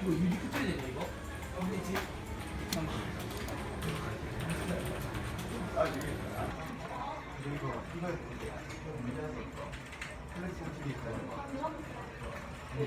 이거 이렇게 쳐야 되냐 이거? 어디지? 그리고 이거 이거 미래에서 플렉스 TV 있어요. 어,